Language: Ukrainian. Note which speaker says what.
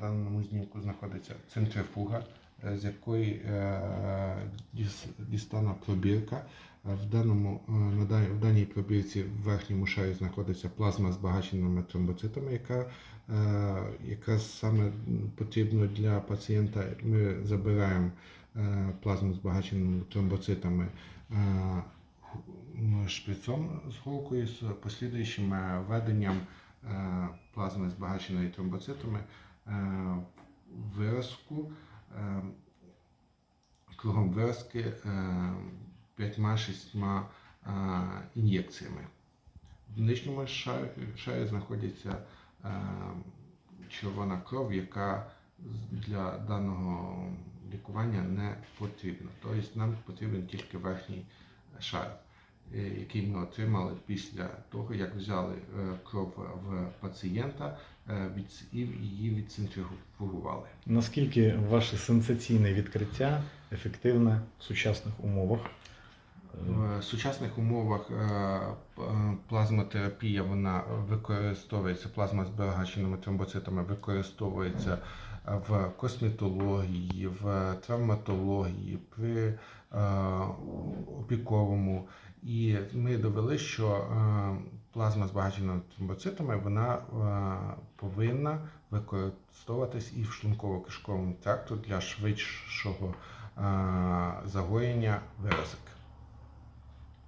Speaker 1: даному знімку знаходиться центрифуга, е, з якої е, дістана пробірка. Е, В, даному, в даній пробірці в верхньому шарі знаходиться плазма збагаченими тромбоцитами, яка якраз саме потрібно для пацієнта. Ми забираємо плазму збагаченими тромбоцитами шприцом з голкою з послідуючим введенням е, плазми збагаченої тромбоцитами виразку е, кругом виразки е, п'ятьма-шістьма е, ін'єкціями. В нижньому шарі, знаходиться е, червона кров, яка для даного лікування не потрібна. Тобто нам потрібен тільки верхній шар, е, який ми отримали після того, як взяли е, кров в пацієнта е, і її відцентрифугували.
Speaker 2: Наскільки ваше сенсаційне відкриття ефективне в сучасних умовах?
Speaker 1: В сучасних умовах е, е, плазмотерапія вона використовується, плазма з збагаченими тромбоцитами використовується в косметології, в травматології, при е, опіковому. І ми довели, що е, плазма збагачена тромбоцитами вона е, повинна використовуватись і в шлунково-кишковому тракту для швидшого е, загоєння виразок.